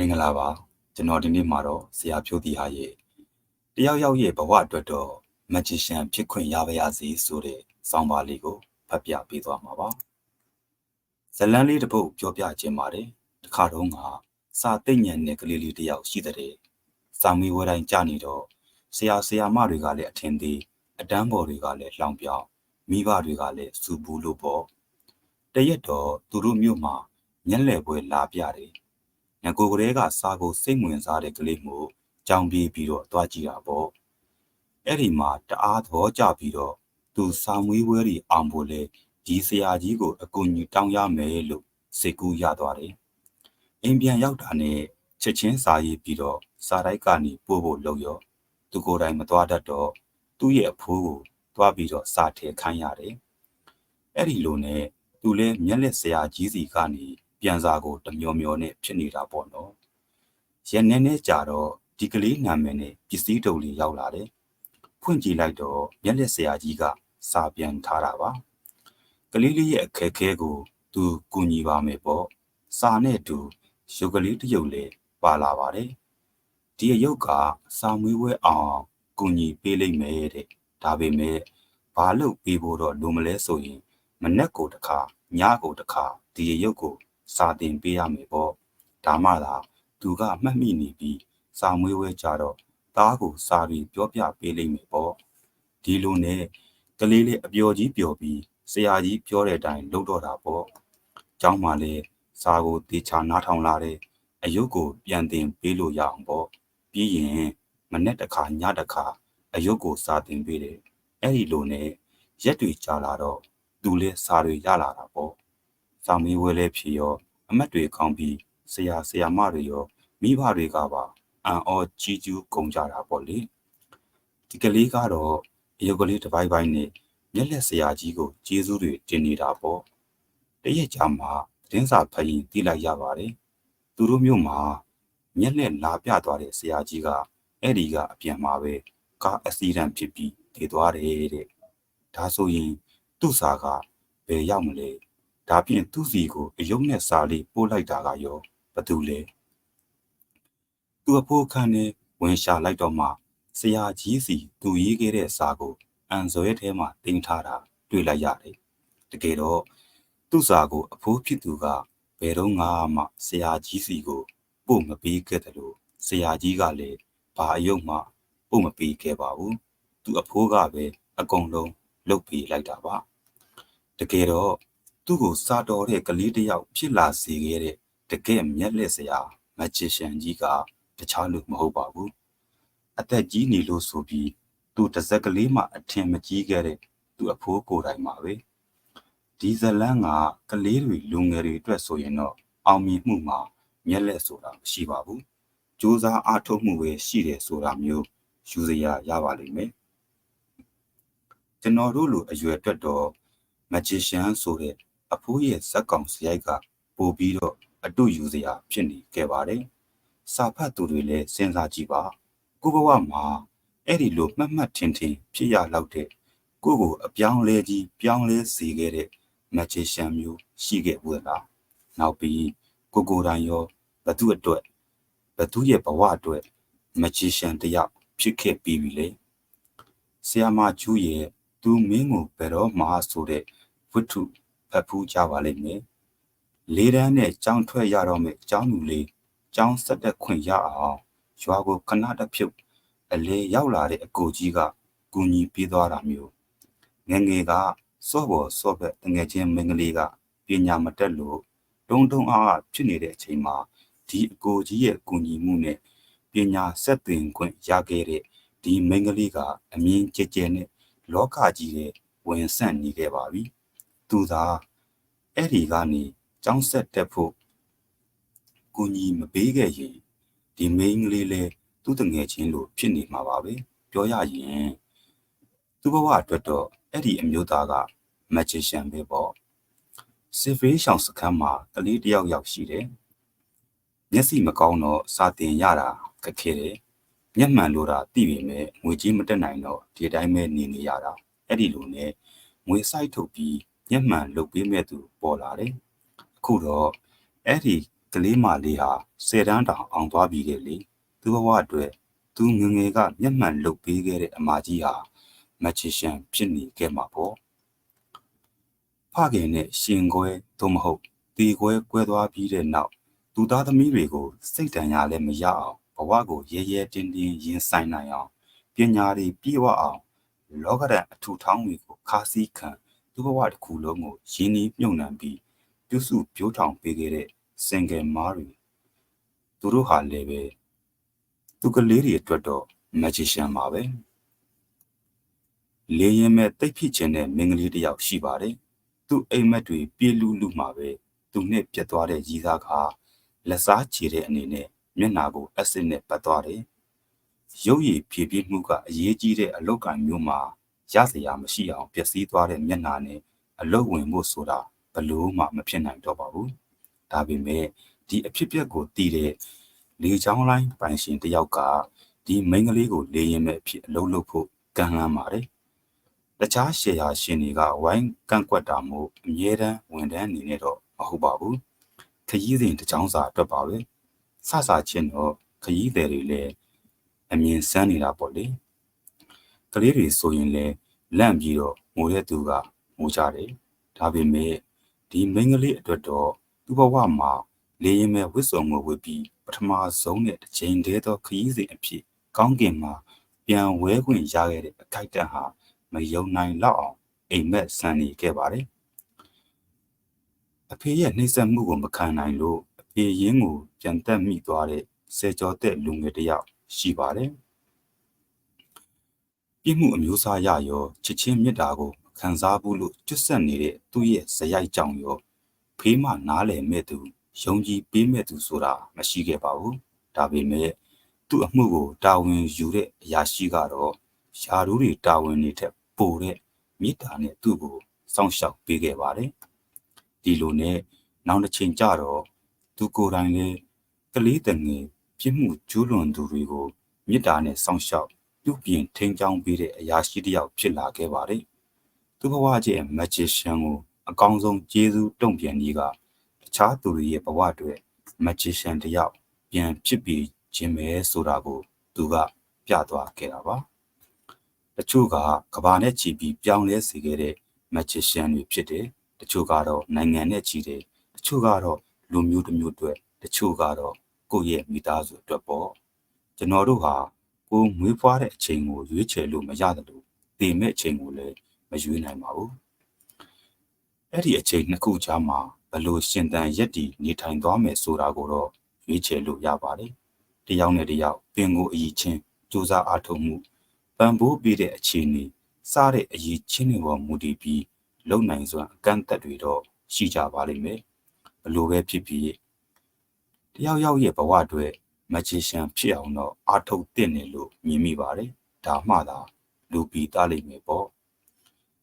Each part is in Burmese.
မင်္ဂလာပါကျွန်တော်ဒီနေ့မှာတော့ဆရာဖြိုးတီဟာရဲ့တယောက်ယောက်ရဲ့ဘဝအတွက်တော့မဂျီရှန်ဖြစ်ခွင့်ရပါရစေဆိုတဲ့စောင်းပါလေးကိုဖတ်ပြပေးသွားမှာပါဇလန်းလေးတစ်ပုဒ်ပြောပြခြင်းပါတယ်တခါတုန်းကစာသိညံတဲ့ကလေးလေးတစ်ယောက်ရှိတဲ့စာမီဝဲတိုင်းကြာနေတော့ဆရာဆရာမတွေကလည်းအထင်သေးအတန်းပေါ်တွေကလည်းလောင်ပြောင်မိဘတွေကလည်းစူဘူးလို့ပေါ့တရက်တော့သူတို့မြို့မှာညက်လဲပွဲလာပြတယ် ငကိုကလေးကစာကိုစိတ်ဝင်စားတဲ့ကလေးမျိုးကြောင်ပြေးပြီးတော့သွားကြည့်တာပေါ့အဲ့ဒီမှာတအားသဘောကျပြီးတော့သူစာမွေးဝဲတွေအောင်ဖို့လဲဒီဆရာကြီးကိုအကူအညီတောင်းရမယ်လို့စိတ်ကူးရသွားတယ်အိမ်ပြန်ရောက်တာနဲ့ချက်ချင်းစာရေးပြီးတော့စာတိုက်ကနေပို့ဖို့လုပ်ရောသူကိုယ်တိုင်မသွားတတ်တော့သူ့ရဲ့အဖိုးကိုသွားပြီးတော့စာထည့်ခိုင်းရတယ်အဲ့ဒီလိုနဲ့သူလဲမျက်လက်ဆရာကြီးစီကနေ ပြန်စာကိုတမျောမျောနဲ့ဖြစ်နေတာပေါ့နော်ရနေနဲ့ကြာတော့ဒီကလေးနာမည်နဲ့ပစ္စည်းတုပ်လေးရောက်လာတယ်ဖွင့်ကြည့်လိုက်တော့မျက်လက်ဆရာကြီးကစာပြန်ထားတာပါကလေးလေးရဲ့အခက်ခဲကို သူကူညီပါမယ်ပေါ့စာနဲ့တူရုပ်ကလေးတစ်ရုပ်လေးပါလာပါတယ်ဒီအယုတ်ကစာမွေးဝဲအောင်ကူညီပေးလိုက်မယ်တဲ့ဒါပေမဲ့ဘာလို့ပေးဖို့တော့လိုမလဲဆိုရင်မနက်ကိုတစ်ခါညကိုတစ်ခါဒီအယုတ်ကို စာတင်ပေးရမယ်ပေါ့ဒါမှသာသူကမှတ်မိနေပြီးစာမွေးဝဲကြတော့သားကိုစာပြီးပြောပြပေးလိမ့်မယ်ပေါ့ဒီလိုနဲ့ကလေးလေးအပျော်ကြီးပျော်ပြီးဆရာကြီးပြောတဲ့အတိုင်းလုပ်တော့တာပေါ့ကျောင်းမှာလေစာကိုတေချာနားထောင်လာတဲ့အယုတ်ကိုပြန်တင်ပေးလို့ရအောင်ပေါ့ပြီးရင်မနေ့တစ်ခါညတစ်ခါအယုတ်ကိုစာတင်ပေးတယ်အဲ့ဒီလိုနဲ့ရက်တွေကြာလာတော့သူလဲစာတွေရလာတာပေါ့ စာမေးဝဲလဲဖြေရော အမတ်တွေကောင်းပြီးဆရာဆရာမတွေရောမိဘတွေကပါအံ့ဩကြီးကျူးကုန်ကြတာပေါ့လေဒီကလေးကတော့အယုတ်ကလေးတစ်ပိုင်းပိုင်းနဲ့မျက်လက်ဆရာကြီးကိုကျေးဇူးတွေတင်နေတာပေါ့တရက်ကြာမှတင်းစာဖတ်ရင်သိလိုက်ရပါတယ်သူတို့မျိုးမှာမျက်လက်လာပြသွားတဲ့ဆရာကြီးကအဲ့ဒီကအပြန်မှာပဲကားအစီရန်ဖြစ်ပြီးတည်သွားတယ်တဲ့ဒါဆိုရင်သူ့စာကဘယ်ရောက်မလဲ ဒါဖြင့်သူ့စီကိုအယုံနဲ့စာလေးပို့လိုက်တာကရောဘသူလဲသူအဖိုးခန်းနဲ့ဝင်ရှာလိုက်တော့မှဆရာကြီးစီသူရေးခဲ့တဲ့စာကိုအန်ဇွဲထဲမှာတင်ထားတာတွေ့လိုက်ရတယ်တကယ်တော့သူ့စာကိုအဖိုးဖြစ်သူကဘယ်တော့မှဆရာကြီးစီကိုပို့မပေးခဲ့တယ်လို့ဆရာကြီးကလည်းဘာအယုံမှပို့မပေးခဲ့ပါဘူးသူအဖိုးကပဲအကုန်လုံးလုတ်ပေးလိုက်တာပါတကယ်တော့ သူ့ကိုစာတော်တဲ့ကလေးတယောက်ဖြစ်လာစေခဲ့တဲ့တကယ်မျက်လက်စရာမဂျီရှန်ကြီးကတခြားလူမဟုတ်ပါဘူးအသက်ကြီးနေလို့ဆိုပြီးသူတစ်စက်ကလေးမှအထင်မကြီးခဲ့တဲ့သူအဖိုးကိုယ်တိုင်ပါပဲဒီဇလန်းကကလေးတွေလူငယ်တွေအတွက်ဆိုရင်တော့အောင်မြင်မှုမှာမျက်လက်ဆိုတာမရှိပါဘူးစူးစမ်းအားထုတ်မှုပဲရှိတယ်ဆိုတာမျိုးယူစရာရပါလိမ့်မယ်ကျွန်တော်တို့လိုအရွယ်အတွက်တော့မဂျီရှန်ဆိုတဲ့ အဖိုးရဲ့ဇက်ကောင်စရိုက်ကပို့ပြီးတော့အတူယူစရာဖြစ်နေခဲ့ပါတယ်။စာဖတ်သူတွေလည်းစဉ်းစားကြည့်ပါ။ကိုဘဝမှာအဲ့ဒီလိုမှတ်မှတ်ထင်ထင်ဖြစ်ရလောက်တဲ့ကိုကိုအပြောင်းလဲကြီးပြောင်းလဲစေခဲ့တဲ့မဂျီရှန်မျိုးရှိခဲ့ဘူးလား။နောက်ပြီးကိုကိုတိုင်ရောဘသူအတွက်ဘသူရဲ့ဘဝအတွက်မဂျီရှန်တယောက်ဖြစ်ခဲ့ပြီးပြီလေ။ဆီယာမာကျူးရဲ့သူမင်းကိုဘယ်တော့မှဆိုတဲ့ဝတ္ထု ဖတ်ဖူးကြပါလိမ့်မယ်။လေးတန်းနဲ့ကြောင်းထွက်ရတော့မယ်ကျောင်းလူလေးကျောင်းဆက်တက်ခွင့်ရအောင်ရွာကိုခဏတဖြုတ်အလေရောက်လာတဲ့အကိုကြီးကကူညီပေးသွားတာမျိုးငငယ်ကစော့ပေါ်စော့ဘက်တငယ်ချင်းမင်းကလေးကပညာမတက်လို့တုံတုံအားဖြစ်နေတဲ့အချိန်မှာဒီအကိုကြီးရဲ့ကူညီမှုနဲ့ပညာဆက်သင်ခွင့်ရခဲ့တဲ့ဒီမင်းကလေးကအမြင်ကျကျနဲ့လောကကြီးရဲ့ဝင်ဆန့်နေခဲ့ပါပြီ။ သူသာအဲ့ဒီကနေကျောင်းဆက်တက်ဖို့ကိုကြီးမပေးခဲ့ရင်ဒီမိန်းကလေးလဲသူ့တငယ်ချင်းလိုဖြစ်နေမှာပါပဲပြောရရင်သူ့ဘဝအတွက်တော့အဲ့ဒီအမျိုးသားကမဂျီရှန်ပဲပေါ့စစ်ဖေးရှောင်စခန်းမှာကလေးတယောက်ယောက်ရှိတယ်မျက်စိမကောင်းတော့စာတင်ရတာခက်ခဲတယ်မျက်မှန်လို့တာသိပေမဲ့ငွေကြီးမတက်နိုင်တော့ဒီတိုင်းပဲနေနေရတာအဲ့ဒီလိုနဲ့ငွေစိုက်ထုတ်ပြီး မျက်မှန်လုပ်ပေးမဲ့သူပေါ်လာတယ်အခုတော့အဲ့ဒီကလေးမလေးဟာဆယ်တန်းတောင်အောင်သွားပြီလေသူဘဝအတွက်သူငငယ်ကမျက်မှန်လုပ်ပေးခဲ့တဲ့အမကြီးဟာမချီရှန်ဖြစ်နေခဲ့မှာပေါ့ဖခင်နဲ့ရှင်ခွဲသို့မဟုတ်တီခွဲကွဲသွားပြီးတဲ့နောက်သူသားသမီးတွေကိုစိတ်တန်ရလည်းမရအောင်ဘဝကိုရဲရဲတင်းတင်းရင်ဆိုင်နိုင်အောင်ပညာတွေပြည့်ဝအောင်လောကဓာတ်အထူထောင်းတွေကိုခါးစည်းခံ သူ့ဘဝတစ်ခုလုံးကိုရင်းနှီးမြုပ်နှံပြီးပြုစုပြိုးထောင်ပေးခဲ့တဲ့စင်ကယ်မားတွေသူတို့ဟာလည်းပဲသူကလေးတွေအတွက်တော့ magician ပါပဲလေရင်မဲ့တိတ်ဖြစ်ခြင်းတဲ့မင်းကလေးတစ်ယောက်ရှိပါတယ်သူ့အိမ်မက်တွေပြေးလူလူမှာပဲသူနဲ့ပြတ်သွားတဲ့ရီသားကလက်စားချေတဲ့အနေနဲ့မျက်နာကိုအက်ဆစ်နဲ့ပတ်သွားတယ်ရုပ်ရည်ဖြည့်ပြည့်မှုကအရေးကြီးတဲ့အလောက်ကံမျိုးမှာ ရစရာမရှိအောင်ပျက်စီးသွားတဲ့မျက်နာနဲ့အလုတ်ဝင်ဖို့ဆိုတာဘလို့မှမဖြစ်နိုင်တော့ပါဘူးဒါပေမဲ့ဒီအဖြစ်ပြက်ကိုတည်တဲ့လေချောင်းလိုင်းပိုင်ရှင်တယောက်ကဒီမိန်းကလေးကိုလေရင်မဲ့အဖြစ်အလုပ်လုပ်ဖို့ကန့်လန့်ပါတယ်တခြားရှယ်ယာရှင်တွေကဝိုင်းကန့်ကွက်တာမို့အမြဲတမ်းဝန်ထမ်းအနေနဲ့တော့မဟုတ်ပါဘူးခရီးစဉ်တချောင်းစာအတွက်ပါပဲဆဆချင်းတော့ခရီးသည်တွေလည်းအမြင်ဆန်းနေတာပေါ့လေ ကလေးတွေဆိုရင်လည်းလန့်ပြီးတော့ငိုတဲ့သူကငိုကြတယ်ဒါပေမဲ့ဒီမိန်းကလေးအတွက်တော့သူ့ဘဝမှာလေရင်မဲ့ဝစ်စုံကိုဝစ်ပြီးပထမဆုံးနဲ့တစ်ချိန်တည်းသောခရီးစဉ်အဖြစ်ကောင်းကင်မှာပြန်ဝဲခွင့်ရခဲ့တဲ့အခိုက်အတန့်ဟာမယုံနိုင်လောက်အောင်အိမ်မက်ဆန်နေခဲ့ပါတယ်အဖေရဲ့နှိမ့်ဆက်မှုကိုမခံနိုင်လို့အဖေရင်းကိုပြန်တက်မိသွားတဲ့ဆယ်ကျော်သက်လူငယ်တစ်ယောက်ရှိပါတယ် ပြစ်မှုအမျိုးအစားရရောချစ်ချင်းမေတ္တာကိုခံစားဖို့လို့ကျွတ်ဆက်နေတဲ့သူ့ရဲ့ဇယိုက်ကြောင့်ရောဖေးမနားလည်မဲ့သူယုံကြည်ပေးမဲ့သူဆိုတာမရှိခဲ့ပါဘူးဒါပေမဲ့သူ့အမှုကိုတာဝန်ယူတဲ့အရာရှိကတော့ယာရူးတွေတာဝန်တွေထက်ပိုတဲ့မေတ္တာနဲ့သူ့ကိုစောင့်ရှောက်ပေးခဲ့ပါတယ်ဒီလိုနဲ့နောက်တစ်ချိန်ကျတော့သူကိုယ်တိုင်လည်းကလေးတငယ်ပြစ်မှုကျူးလွန်သူတွေကိုမေတ္တာနဲ့စောင့်ရှောက် ပြုပြင်ထိန်းချောင်းပေးတဲ့အရာရှိတစ်ယောက်ဖြစ်လာခဲ့ပါတယ်သူဘဝရဲ့ magician ကိုအကောင်းဆုံးကျေးဇူးတုံ့ပြန်ကြီးကတခြားသူတွေရဲ့ဘဝတွေ magician တယောက်ပြန်ဖြစ်ပြီးခြင်းပဲဆိုတာကိုသူကပြသွားခဲ့တာပါတချို့ကကဘာနဲ့ချီပြီးပြောင်းလဲစေခဲ့တဲ့ magician တွေဖြစ်တယ်တချို့ကတော့နိုင်ငံနဲ့ချီတယ်တချို့ကတော့လူမျိုးတစ်မျိုးတွေတချို့ကတော့ကိုယ့်ရဲ့မိသားစုအတွက်ပေါ့ကျွန်တော်တို့ဟာ ကိုမွေးဖွားတဲ့အချိန်ကိုရွေးချယ်လို့မရတယ်လို့တည်မဲ့အချိန်ကိုလည်းမရွေးနိုင်ပါဘူးအဲ့ဒီအချိန်နှစ်ခုကြားမှာဘလို့ရှင်တန်ရက်တီနေထိုင်သွားမယ်ဆိုတာကိုတော့ရွေးချယ်လို့ရပါတယ်တယောက်နဲ့တယောက်ပင်ကိုအည်ချင်းစူးစမ်းအားထုတ်မှုပံပိုးပေးတဲ့အခြေအနေစားတဲ့အည်ချင်းတွေပေါ်မူတည်ပြီးလုံနိုင်စွာအကန့်အသတ်တွေတော့ရှိကြပါလိမ့်မယ်ဘလို့ပဲဖြစ်ဖြစ်တယောက်ယောက်ရဲ့ဘဝအတွက် မဂျီရှန်ဖြစ်အောင်တော့အားထုတ်တင်တယ်လို့မြင်မိပါတယ်ဒါမှသာလူပီသားလိမ့်မယ်ပေါ့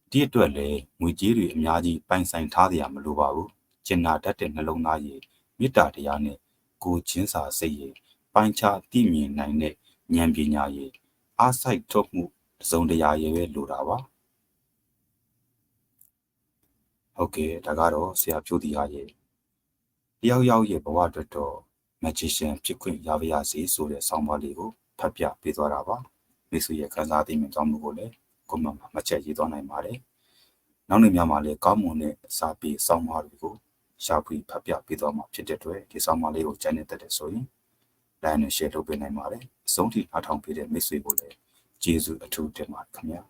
ဒီအတွက်လည်းငွေကြေးတွေအများကြီးပိုင်ဆိုင်ထားကြရမလိုပါဘူးကျင်နာတတ်တဲ့နှလုံးသားရည်မေတ္တာတရားနဲ့ကိုချင်းစာစိတ်ရည်ပိုင်းခြားသိမြင်နိုင်တဲ့ဉာဏ်ပညာရည်အားစိုက်ထုတ်မှုတစုံတရာရည်ပဲလိုတာပါဟုတ်ကဲ့ဒါကတော့ဆရာဖြိုးတီဟာရဲ့တယောက်ယောက်ရဲ့ဘဝအတွက်တော့ magician ဖြစ်ခွင့်ရပါရစေဆိုတဲ့ဆောင်းပါးလေးကိုဖတ်ပြပေးသွားတာပါမိတ်ဆွေရဲ့ခန်းစားသိမြင်ကြောင်းမှုကိုလည်းကွန်မန့်မှာမှတ်ချက်ရေးသွားနိုင်ပါတယ်နောက်နေ့များမှာလည်းကောင်းမွန်တဲ့စာပေဆောင်းပါးတွေကိုရှာဖွေဖတ်ပြပေးသွားမှာဖြစ်တဲ့အတွက်ဒီဆောင်းပါးလေးကိုကြိုက်နေတဲ့တဲ့ဆိုရင် like နဲ့ share လုပ်ပေးနိုင်ပါတယ်အဆုံးထိအားထောင်ပေးတဲ့မိတ်ဆွေကိုလည်းကျေးဇူးအထူးတင်ပါတယ်ခင်ဗျာ